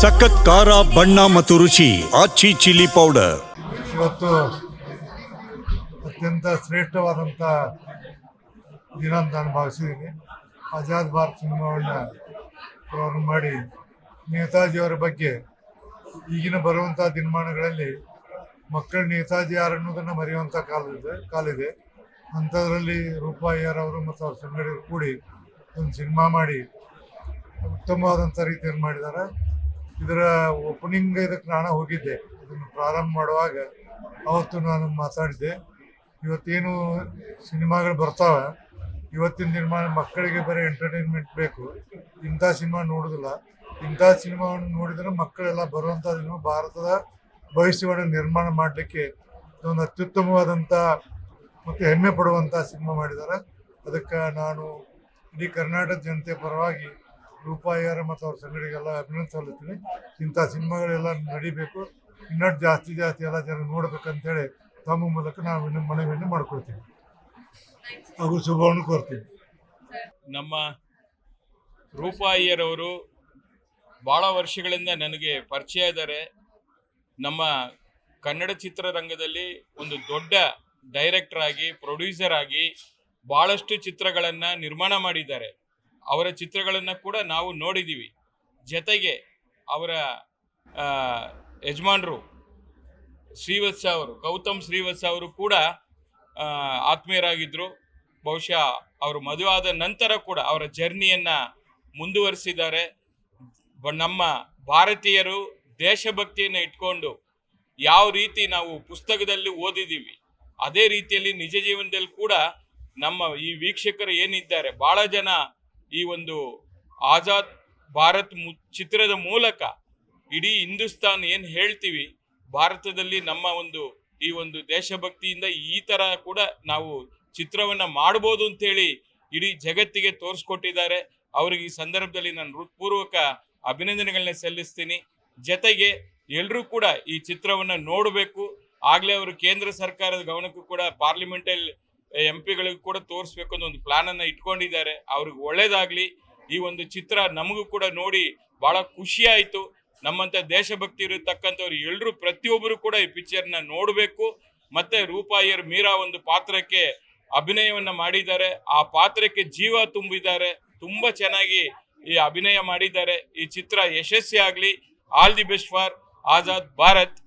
ಸಖತ್ ಖಾರ, ಬಣ್ಣ ಮತ್ತು ರುಚಿ ಆಚಿ ಚಿಲ್ಲಿ ಪೌಡರ್ ಇವತ್ತು ಅತ್ಯಂತ ಶ್ರೇಷ್ಠವಾದಂಥ ದಿನ ಅಂತ ನಾನು ಭಾವಿಸಿದ್ದೀನಿ. ಆಜಾದ್ ಭಾರತ್ ಸಿನಿಮಾವನ್ನು ಪ್ರಾರಂಭ ಮಾಡಿ ನೇತಾಜಿಯವರ ಬಗ್ಗೆ ಈಗಿನ ಬರುವಂಥ ದಿನಮಾನಗಳಲ್ಲಿ ಮಕ್ಕಳ ನೇತಾಜಿ ಯಾರು ಅನ್ನೋದನ್ನು ಮರೆಯುವಂಥ ಕಾಲವಿದೆ, ಕಾಲಿದೆ. ಅಂಥದ್ರಲ್ಲಿ ರೂಪಾಯಿಯರವರು ಮತ್ತು ಅವ್ರ ಸಂಗಡಿಗರು ಕೂಡಿ ಒಂದು ಸಿನಿಮಾ ಮಾಡಿ ಉತ್ತಮವಾದಂಥ ರೀತಿಯಲ್ಲಿ ಮಾಡಿದ್ದಾರೆ. ಇದರ ಓಪನಿಂಗ್ ಇದಕ್ಕೆ ನಾನು ಹೋಗಿದ್ದೆ. ಇದನ್ನು ಪ್ರಾರಂಭ ಮಾಡುವಾಗ ಅವತ್ತು ನಾನು ಮಾತಾಡಿದ್ದೆ. ಇವತ್ತೇನು ಸಿನಿಮಾಗಳು ಬರ್ತಾವೆ. ಇವತ್ತಿನ ನಿರ್ಮಾಣ ಮಕ್ಕಳಿಗೆ ಬರೀ ಎಂಟರ್ಟೈನ್ಮೆಂಟ್ ಬೇಕು. ಇಂಥ ಸಿನಿಮಾ ನೋಡೋದಿಲ್ಲ. ಇಂಥ ಸಿನಿಮಾವನ್ನು ನೋಡಿದ್ರೆ ಮಕ್ಕಳೆಲ್ಲ ಬರುವಂಥ ಭಾರತದ ಭವಿಷ್ಯವನ್ನು ನಿರ್ಮಾಣ ಮಾಡಲಿಕ್ಕೆ ಒಂದು ಅತ್ಯುತ್ತಮವಾದಂಥ ಮತ್ತು ಹೆಮ್ಮೆ ಪಡುವಂಥ ಸಿನಿಮಾ ಮಾಡಿದ್ದಾರೆ. ಅದಕ್ಕೆ ನಾನು ಇಡೀ ಕರ್ನಾಟಕ ಜನತೆ ಪರವಾಗಿ ರೂಪಾಯಿಯರ ಮತ್ತು ಅವ್ರ ಸಂಗಡಿಗೆಲ್ಲ ಅಭಿನಂದನೆ ಸಲ್ಲಿಸ್ತೀನಿ ಇಂಥ ಸಿನಿಮಾಗಳೆಲ್ಲ ನಡಿಬೇಕು. ಇನ್ನಷ್ಟು ಜಾಸ್ತಿ ಜಾಸ್ತಿ ಎಲ್ಲ ಜನ ನೋಡ್ಬೇಕಂತೇಳಿ ತಮ್ಮ ಮೂಲಕ ನಾವು ಮನವಿಯನ್ನು ಮಾಡ್ಕೊಳ್ತೀವಿ. ಹಾಗೂ ಶುಭವನ್ನು ಕೋರ್ತೀವಿ. ನಮ್ಮ ರೂಪಾಯಿಯರವರು ಭಾಳ ವರ್ಷಗಳಿಂದ ನನಗೆ ಪರಿಚಯ ಇದ್ದಾರೆ. ನಮ್ಮ ಕನ್ನಡ ಚಿತ್ರರಂಗದಲ್ಲಿ ಒಂದು ದೊಡ್ಡ ಡೈರೆಕ್ಟರ್ ಆಗಿ ಪ್ರೊಡ್ಯೂಸರ್ ಆಗಿ ಭಾಳಷ್ಟು ಚಿತ್ರಗಳನ್ನು ನಿರ್ಮಾಣ ಮಾಡಿದ್ದಾರೆ. ಅವರ ಚಿತ್ರಗಳನ್ನು ಕೂಡ ನಾವು ನೋಡಿದ್ದೀವಿ ಜೊತೆಗೆ ಅವರ ಯಜಮಾನರು ಶ್ರೀವತ್ಸ ಅವರು, ಗೌತಮ್ ಶ್ರೀವತ್ಸ ಅವರು ಕೂಡ ಆತ್ಮೀಯರಾಗಿದ್ದರು ಬಹುಶಃ ಅವರು ಮದುವೆ ನಂತರ ಕೂಡ ಅವರ ಜರ್ನಿಯನ್ನು ಮುಂದುವರಿಸಿದ್ದಾರೆ. ನಮ್ಮ ಭಾರತೀಯರು ದೇಶಭಕ್ತಿಯನ್ನು ಇಟ್ಕೊಂಡು ಯಾವ ರೀತಿ ನಾವು ಪುಸ್ತಕದಲ್ಲಿ ಓದಿದ್ದೀವಿ ಅದೇ ರೀತಿಯಲ್ಲಿ ನಿಜ ಜೀವನದಲ್ಲಿ ಕೂಡ ನಮ್ಮ ಈ ವೀಕ್ಷಕರು ಏನಿದ್ದಾರೆ ಭಾಳ ಜನ ಈ ಒಂದು ಆಜಾದ್ ಭಾರತ್ ಚಿತ್ರದ ಮೂಲಕ ಇಡೀ ಹಿಂದೂಸ್ತಾನ್ ಏನು ಹೇಳ್ತೀವಿ, ಭಾರತದಲ್ಲಿ ನಮ್ಮ ಒಂದು, ಈ ಒಂದು ದೇಶಭಕ್ತಿಯಿಂದ ಈ ಥರ ಕೂಡ ನಾವು ಚಿತ್ರವನ್ನು ಮಾಡ್ಬೋದು ಅಂತೇಳಿ ಇಡೀ ಜಗತ್ತಿಗೆ ತೋರಿಸ್ಕೊಟ್ಟಿದ್ದಾರೆ. ಅವ್ರಿಗೆ ಈ ಸಂದರ್ಭದಲ್ಲಿ ನಾನು ಹೃತ್ಪೂರ್ವಕ ಅಭಿನಂದನೆಗಳನ್ನ ಸಲ್ಲಿಸ್ತೀನಿ. ಜತೆಗೆ ಎಲ್ಲರೂ ಕೂಡ ಈ ಚಿತ್ರವನ್ನು ನೋಡಬೇಕು. ಆಗಲೇ ಅವರು ಕೇಂದ್ರ ಸರ್ಕಾರದ ಗಮನಕ್ಕೂ ಕೂಡ ಪಾರ್ಲಿಮೆಂಟಲ್ಲಿ ಎಂ ಪಿಗಳಿಗೂ ಕೂಡ ತೋರಿಸ್ಬೇಕು ಅಂತ ಒಂದು ಪ್ಲಾನನ್ನು ಇಟ್ಕೊಂಡಿದ್ದಾರೆ. ಅವ್ರಿಗೆ ಒಳ್ಳೇದಾಗಲಿ. ಈ ಒಂದು ಚಿತ್ರ ನಮಗೂ ಕೂಡ ನೋಡಿ ಭಾಳ ಖುಷಿ ಆಯಿತು. ನಮ್ಮಂಥ ದೇಶಭಕ್ತಿ ಇರತಕ್ಕಂಥವ್ರು ಎಲ್ಲರೂ ಪ್ರತಿಯೊಬ್ಬರು ಕೂಡ ಈ ಪಿಕ್ಚರ್ನ ನೋಡಬೇಕು. ಮತ್ತೆ ರೂಪಾಯಿಯರ್ ಮೀರಾ ಒಂದು ಪಾತ್ರಕ್ಕೆ ಅಭಿನಯವನ್ನ ಮಾಡಿದ್ದಾರೆ. ಆ ಪಾತ್ರಕ್ಕೆ ಜೀವ ತುಂಬಿದ್ದಾರೆ. ತುಂಬಾ ಚೆನ್ನಾಗಿ ಈ ಅಭಿನಯ ಮಾಡಿದ್ದಾರೆ. ಈ ಚಿತ್ರ ಯಶಸ್ವಿ ಆಗಲಿ. All the best for Azad Bharat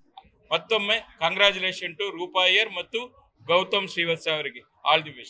ಮತ್ತೊಮ್ಮೆ ಕಂಗ್ರ್ಯಾಚುಲೇಷನ್ ಟು ರೂಪಾಯಿಯರ್ ಮತ್ತು ಗೌತಮ್ ಶ್ರೀವತ್ಸ ಅವರಿಗೆ. All the best